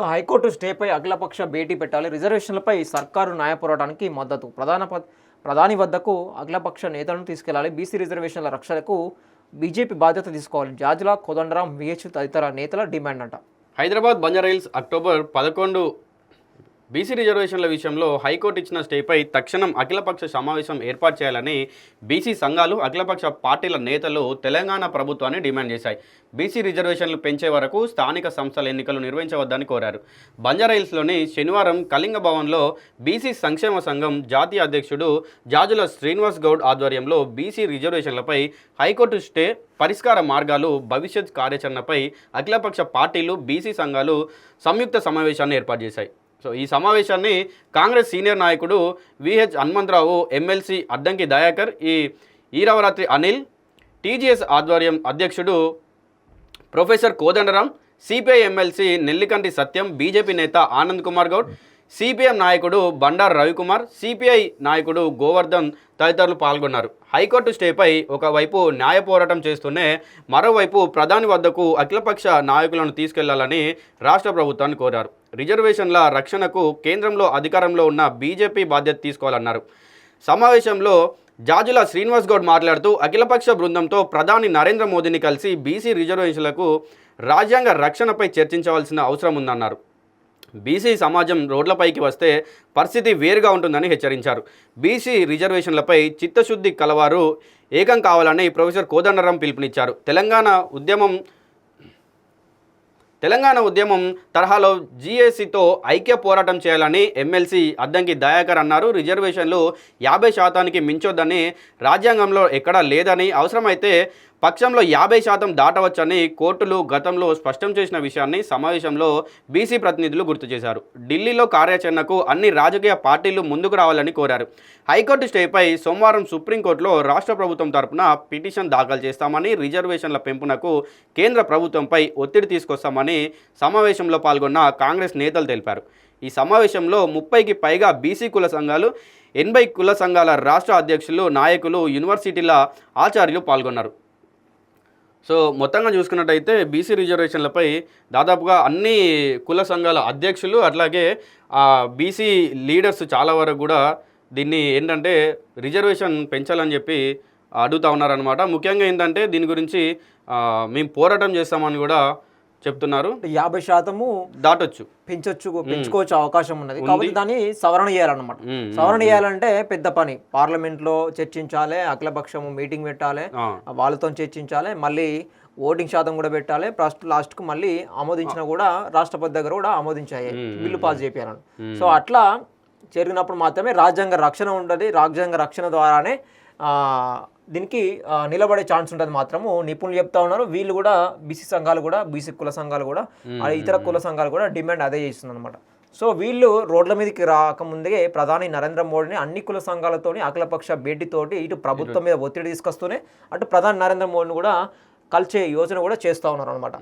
ఇక హైకోర్టు స్టేపై అఖిలపక్ష భేటీ పెట్టాలి. రిజర్వేషన్లపై సర్కారు న్యాయ పోరాటానికి మద్దతు. ప్రధాన ప- ప్రధాని వద్దకు అఖిలపక్ష నేతలను తీసుకెళ్ళాలి. బీసీ రిజర్వేషన్ల రక్షణకు బీజేపీ బాధ్యత తీసుకోవాలి. జాజ్లా కోదండరాం విహెచ్ తదితర నేతల డిమాండ్ అంట. హైదరాబాద్ బంజారాహిల్స్ అక్టోబర్ పదకొండు బీసీ రిజర్వేషన్ల విషయంలో హైకోర్టు ఇచ్చిన స్టేపై తక్షణం అఖిలపక్ష సమావేశం ఏర్పాటు చేయాలని బీసీ సంఘాలు అఖిలపక్ష పార్టీల నేతలు తెలంగాణ ప్రభుత్వాన్ని డిమాండ్ చేశాయి. బీసీ రిజర్వేషన్లు పెంచే వరకు స్థానిక సంస్థల ఎన్నికలు నిర్వహించవద్దని కోరారు. బంజారాయిల్స్లోని శనివారం కళింగ భవన్లో బీసీ సంక్షేమ సంఘం జాతీయ అధ్యక్షుడు జాజుల శ్రీనివాస్ గౌడ్ ఆధ్వర్యంలో బీసీ రిజర్వేషన్లపై హైకోర్టు స్టే పరిష్కార మార్గాలు భవిష్యత్ కార్యాచరణపై అఖిలపక్ష పార్టీలు బీసీ సంఘాలు సంయుక్త సమావేశాన్ని ఏర్పాటు చేశాయి. సో ఈ సమావేశాన్ని కాంగ్రెస్ సీనియర్ నాయకుడు విహెచ్ హనుమంతరావు ఎమ్మెల్సీ అద్దంకి దయాకర్ ఈ ఈరవరాత్రి అనిల్ టీజీఎస్ ఆధ్వర్యం అధ్యక్షుడు professor Kodandaram CPI MLC Nellikanti Satyam BJP నేత ఆనంద్ కుమార్ గౌడ్ సిపిఎం నాయకుడు బండారు రవికుమార్ సిపిఐ నాయకుడు గోవర్ధన్ తదితరులు పాల్గొన్నారు. హైకోర్టు స్టేపై ఒకవైపు న్యాయ పోరాటం చేస్తూనే మరోవైపు ప్రధాని వద్దకు అఖిలపక్ష నాయకులను తీసుకెళ్ళాలని రాష్ట్ర ప్రభుత్వాన్ని కోరారు. రిజర్వేషన్ల రక్షణకు కేంద్రంలో అధికారంలో ఉన్న బీజేపీ బాధ్యత తీసుకోవాలన్నారు. సమావేశంలో జాజుల శ్రీనివాస్ గౌడ్ మాట్లాడుతూ అఖిలపక్ష బృందంతో ప్రధాని నరేంద్ర మోదీని కలిసి బీసీ రిజర్వేషన్లకు రాజ్యాంగ రక్షణపై చర్చించవలసిన అవసరం ఉందన్నారు. బీసీ సమాజం రోడ్లపైకి వస్తే పరిస్థితి వేరుగా ఉంటుందని హెచ్చరించారు. బీసీ రిజర్వేషన్లపై చిత్తశుద్ధి కలవారు ఏకం కావాలని ప్రొఫెసర్ కోదండరాం పిలుపునిచ్చారు. తెలంగాణ ఉద్యమం తెలంగాణ ఉద్యమం తరహాలో జీఏసీతో ఐక్య పోరాటం చేయాలని ఎమ్మెల్సీ అద్దంకి దయాకర్ అన్నారు. రిజర్వేషన్లు యాభై శాతానికి మించొద్దని రాజ్యాంగంలో ఎక్కడా లేదని అవసరమైతే పక్షంలో యాభై శాతం దాటవచ్చని కోర్టులు గతంలో స్పష్టం చేసిన విషయాన్ని సమావేశంలో బీసీ ప్రతినిధులు గుర్తు చేశారు. ఢిల్లీలో కార్యాచరణకు అన్ని రాజకీయ పార్టీలు ముందుకు రావాలని కోరారు. హైకోర్టు స్టేపై సోమవారం సుప్రీంకోర్టులో రాష్ట్ర ప్రభుత్వం తరపున పిటిషన్ దాఖలు చేస్తామని రిజర్వేషన్ల పెంపునకు కేంద్ర ప్రభుత్వంపై ఒత్తిడి తీసుకొస్తామని సమావేశంలో పాల్గొన్న కాంగ్రెస్ నేతలు తెలిపారు. ఈ సమావేశంలో ముప్పైకి పైగా బీసీ కుల సంఘాలు ఎనభై కుల సంఘాల రాష్ట్ర అధ్యక్షులు నాయకులు యూనివర్సిటీల ఆచార్యులు పాల్గొన్నారు. సో మొత్తంగా చూసుకున్నట్టయితే బీసీ రిజర్వేషన్లపై దాదాపుగా అన్ని కుల సంఘాల అధ్యక్షులు అట్లాగే బీసీ లీడర్స్ చాలా వరకు కూడా దీన్ని ఏంటంటే రిజర్వేషన్ పెంచాలని చెప్పి అడుగుతా ఉన్నారనమాట ముఖ్యంగా ఏంటంటే దీని గురించి మేము పోరాటం చేస్తామని కూడా చెప్తున్నారు. యాభై శాతము దాటొచ్చు. పెంచొచ్చు పెంచుకోవచ్చు అవకాశం ఉన్నది. కాబట్టి దాన్ని సవరణ చేయాలన్నమాట. సవరణ చేయాలంటే పెద్ద పని. పార్లమెంట్లో చర్చించాలి అఖిలపక్షం మీటింగ్ పెట్టాలి వాళ్ళతో చర్చించాలి మళ్ళీ ఓటింగ్ శాతం కూడా పెట్టాలి ఫస్ట్ లాస్ట్కు మళ్ళీ ఆమోదించిన కూడా రాష్ట్రపతి దగ్గర కూడా ఆమోదించాయి. బిల్లు పాస్ చేయాలని సో అట్లా జరిగినప్పుడు మాత్రమే రాజ్యాంగ రక్షణ ఉంటుంది రాజ్యాంగ రక్షణ ద్వారానే ఆ, దీనికి నిలబడే ఛాన్స్ ఉంటుంది మాత్రము. నిపుణులు చెప్తా ఉన్నారు. వీళ్ళు కూడా బీసీ సంఘాలు కూడా బీసీ కుల సంఘాలు కూడా ఇతర కుల సంఘాలు కూడా డిమాండ్ అదే చేస్తుంది అనమాట సో వీళ్ళు రోడ్ల మీదకి రాకముందే ప్రధాని నరేంద్ర మోడీని అన్ని కుల సంఘాలతోని అఖిలపక్ష భేటీతోటి ఇటు ప్రభుత్వం మీద ఒత్తిడి తీసుకొస్తూనే అటు ప్రధాని నరేంద్ర మోడీని కూడా కలిసే యోచన కూడా చేస్తూ ఉన్నారు అనమాట.